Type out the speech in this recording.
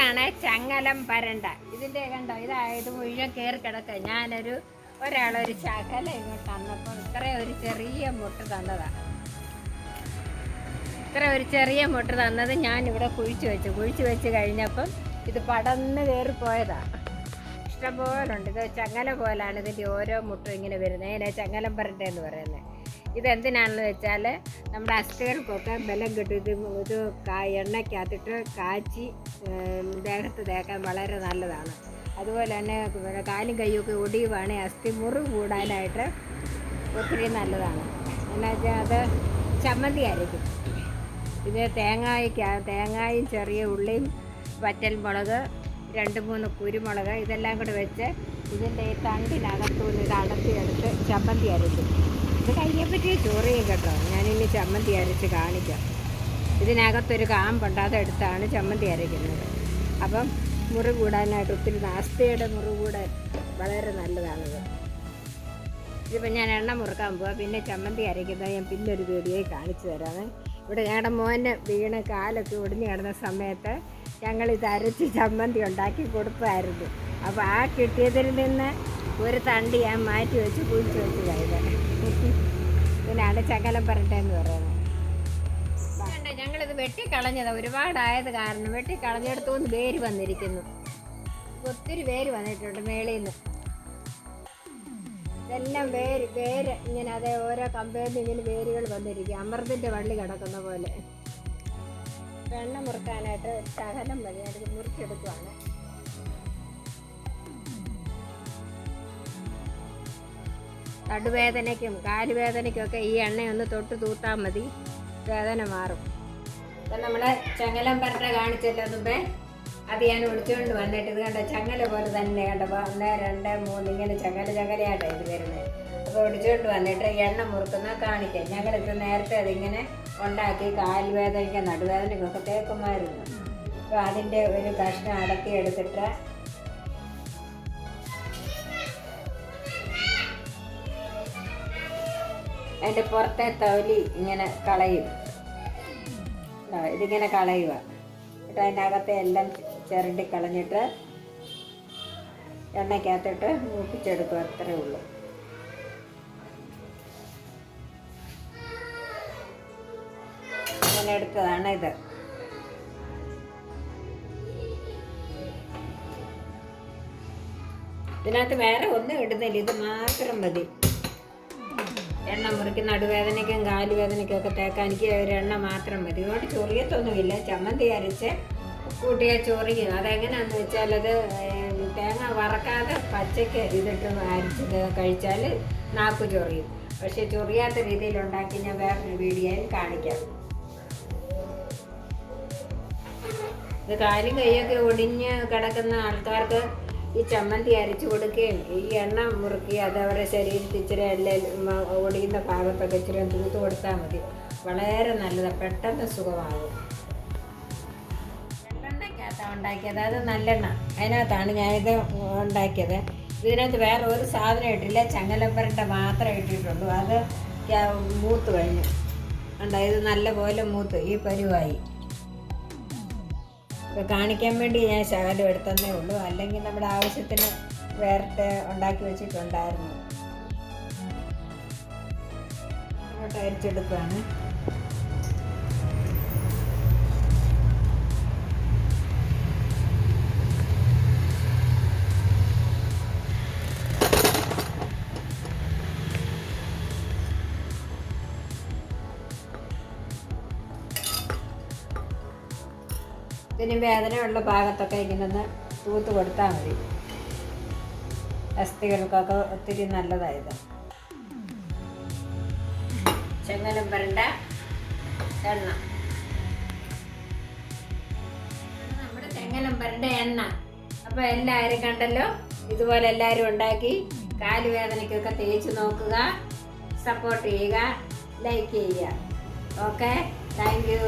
ഇതാണ് ചങ്ങലം പരണ്ട ഇതിന്റെ കണ്ടോ ഇതായത് മുഴുവൻ കയറി കിടക്കുക. ഞാനൊരു ഒരാളൊരു ശകല ഇങ്ങോട്ട് തന്നപ്പോൾ ഇത്ര ഒരു ചെറിയ മുട്ട തന്നതാണ് ഇത്ര ഒരു ചെറിയ മുട്ട തന്നത് ഞാൻ ഇവിടെ കുഴിച്ചു വെച്ചു. കുഴിച്ചു വെച്ച് കഴിഞ്ഞപ്പം ഇത് പടന്ന് കയറി പോയതാ. ഇഷ്ടംപോലെ ഉണ്ട് ഇത് ചങ്ങല പോലാണ് ഇതിന്റെ ഓരോ മുട്ടും ഇങ്ങനെ വരുന്നത്. അതിനെ ചങ്ങലം പരട്ടെ എന്ന് പറയുന്നത്? ഇതെന്തിനാണെന്ന് വെച്ചാൽ നമ്മുടെ അസ്ഥികൾക്കൊക്കെ ബലം കിട്ടും ഇത് ഇത് എണ്ണയ്ക്കകത്തിട്ട് കാച്ചി ദേഹത്ത് തേക്കാൻ വളരെ നല്ലതാണ്. അതുപോലെ തന്നെ പിന്നെ കാലും കൈയൊക്കെ ഒടിയുവാണെങ്കിൽ അസ്ഥി മുറിവ് കൂടാനായിട്ട് ഒത്തിരി നല്ലതാണ്. എന്നുവെച്ചാൽ അത് ചമ്മന്തി അരയ്ക്കും ഇത് തേങ്ങായ്ക്ക തേങ്ങായും ചെറിയ ഉള്ളിയും വറ്റൽ മുളക് രണ്ട് മൂന്ന് കുരുമുളക് ഇതെല്ലാം കൂടെ വെച്ച് ഇതിന്റെ തണ്ടിനകത്തുനിന്ന് ഇത് അടത്തിയെടുത്ത് ചമ്മന്തി അരച്ചു. ഇത് കഴിഞ്ഞപ്പറ്റി ചോറിയും കേട്ടോ. ഞാനിനി ചമ്മന്തി അരച്ച് കാണിക്കാം. ഇതിനകത്തൊരു കാമ്പുണ്ട് അതെടുത്താണ് ചമ്മന്തി അരയ്ക്കുന്നത്. അപ്പം മുറി കൂടാനായിട്ട് ഒത്തിരി നാസ്തയുടെ മുറി കൂടാൻ വളരെ നല്ലതാണിത്. ഇതിപ്പോൾ ഞാൻ എണ്ണ മുറുക്കാൻ പോവാം. പിന്നെ ചമ്മന്തി അരയ്ക്കുന്നത് ഞാൻ പിന്നൊരു വീഡിയോയിൽ കാണിച്ചു തരാം ഇവിടെ ഞങ്ങളുടെ മോനെ വീണ് കാലൊക്കെ ഒടിഞ്ഞു കിടന്ന സമയത്ത് ഞങ്ങൾ ഇത് അരച്ച് ചമ്മന്തി ഉണ്ടാക്കി കൊടുത്തായിരുന്നു അപ്പോൾ ആ കിട്ടിയതിൽ നിന്ന് ഒരു തണ്ട് ഞാൻ മാറ്റി വെച്ച് കുഴിച്ച് വെച്ച് കഴിഞ്ഞത് ഇതിനാണ് ചകലം പറട്ടെ എന്ന് പറയുന്നത് ഞങ്ങളിത് വെട്ടിക്കളഞ്ഞത്. ഒരുപാടായത് കാരണം വെട്ടിക്കളഞ്ഞെടുത്തുനിന്ന് വേര് വന്നിരിക്കുന്നു. ഒത്തിരി വേര് വന്നിട്ടുണ്ട് മേളിൽ നിന്ന് ഇതെല്ലാം വേര് വേര് ഇങ്ങനെ അതേ ഓരോ കമ്പേന്ന് ഇങ്ങനെ വേരുകൾ വന്നിരിക്കും. അമൃതിന്റെ വള്ളി കിടക്കുന്ന പോലെ. വെണ്ണ മുറുക്കാനായിട്ട് ശകലം മതി അത് മുറിച്ചെടുക്കുവാണ് നടുവേദനയ്ക്കും കാലുവേദനയ്ക്കും ഒക്കെ ഈ എണ്ണയൊന്ന് തൊട്ട് തൂത്താൽ മതി. വേദന മാറും. ഇപ്പം നമ്മൾ ചങ്ങലം പരട്ട കാണിച്ചല്ലോ മുമ്പേ? അത് ഞാൻ ഒളിച്ചുകൊണ്ട് വന്നിട്ട് ഇത് കണ്ട? ചങ്ങല പോലെ തന്നെ കണ്ടപ്പോൾ ഒന്ന് രണ്ട് മൂന്ന് ഇങ്ങനെ ചങ്ങല ചങ്ങലയായിട്ടാണ് ഇത് വരുന്നത് അപ്പോൾ വന്നിട്ട് എണ്ണ മുറുക്കുന്ന കാണിക്കാം. ഞങ്ങളിത് നേരത്തെ അതിങ്ങനെ ഉണ്ടാക്കി കാൽവേദനയ്ക്ക് നടുവേദനയ്ക്കൊക്കെ തേക്കുമായിരുന്നു. അപ്പോൾ അതിന്റെ ഒരു കഷ്ണം അടക്കി എടുത്തിട്ട് അതിന്റെ പുറത്തെ തൊലി ഇങ്ങനെ കളയും. ഇതിങ്ങനെ കളയുക. എന്നിട്ട് അതിന്റെ അകത്തെ എല്ലാം ചിരണ്ടി കളഞ്ഞിട്ട് എണ്ണയ്ക്കകത്തിട്ട് മൂപ്പിച്ചെടുക്കുക അത്രേ ഉള്ളൂ. അങ്ങനെ എടുത്തതാണ് ഇത്. ഇതിനകത്ത് വേറെ ഒന്നും ഇടുന്നില്ല. ഇത് മാത്രം മതി. എണ്ണ മുറിക്ക് നടുവേദനയ്ക്കും കാലുവേദനയ്ക്കും ഒക്കെ തേക്കാൻ എനിക്ക് ഒരു എണ്ണ മാത്രം മതി. ഇതുകൊണ്ട് ചൊറിയത്തൊന്നുമില്ല. ചമ്മന്തി അരച്ച് കൂട്ടിയ ചൊറിയും. അതെങ്ങനെയാണെന്ന് വെച്ചാൽ അത് തേങ്ങ വറക്കാതെ പച്ചയ്ക്ക് ഇതിട്ട് അരച്ചത് കഴിച്ചാൽ നാക്ക് ചൊറിയും. പക്ഷെ ചൊറിയാത്ത രീതിയിൽ ഉണ്ടാക്കി ഞാൻ വേറൊരു വീഡിയോയിൽ കാണിക്കാം. ഇത് കാലും കൈയൊക്കെ ഒടിഞ്ഞ് കിടക്കുന്ന ആൾക്കാർക്ക് ഈ ചമ്മന്തി അരച്ചു കൊടുക്കുകയും ഈ എണ്ണ മുറുക്കി അത് അവരുടെ ശരീരത്തിൽ ഇച്ചിരി എല്ലാം ഒടിയുന്ന ഭാഗത്തൊക്കെ ഇച്ചിരി തൂത്ത് കൊടുത്താൽ മതി. വളരെ നല്ലതാണ്. പെട്ടെന്ന് സുഖമാകും വെള്ളെണ്ണയ്ക്കകത്താണ് ഉണ്ടാക്കിയത്. അത് നല്ലെണ്ണ. അതിനകത്താണ് ഞാനിത് ഉണ്ടാക്കിയത്. ഇതിനകത്ത് വേറെ ഒരു സാധനം ഇട്ടില്ല. ചങ്ങലപ്പരട്ട മാത്രമേ ഇട്ടിട്ടുള്ളൂ അത് മൂത്ത് കഴിഞ്ഞു. ഉണ്ടായത് നല്ല നല്ലപോലെ മൂത്ത്. ഈ പരുവായി. കാണിക്കാൻ വേണ്ടി ഞാൻ ശകലം എടുത്തന്നേ ഉള്ളൂ. അല്ലെങ്കിൽ നമ്മുടെ ആവശ്യത്തിന് വേറെ ഉണ്ടാക്കി വെച്ചിട്ടുണ്ടായിരുന്നു. അരിച്ചെടുക്കുകയാണ് ഇതിന് വേദനയുള്ള ഭാഗത്തൊക്കെ ഇങ്ങനെ ഒന്ന് തൂത്ത് കൊടുത്താൽ മതി. അസ്ഥികൾക്കൊക്കെ ഒത്തിരി നല്ലതായത്. ചെങ്ങലം വരണ്ട. എണ്ണ. നമ്മുടെ ചെങ്ങലം വരണ്ട എണ്ണ. അപ്പോൾ എല്ലാവരും കണ്ടല്ലോ? ഇതുപോലെ എല്ലാവരും ഉണ്ടാക്കി കാലുവേദനയ്ക്കൊക്കെ തേച്ച് നോക്കുക സപ്പോർട്ട് ചെയ്യുക ലൈക്ക് ചെയ്യുക. Okay thank you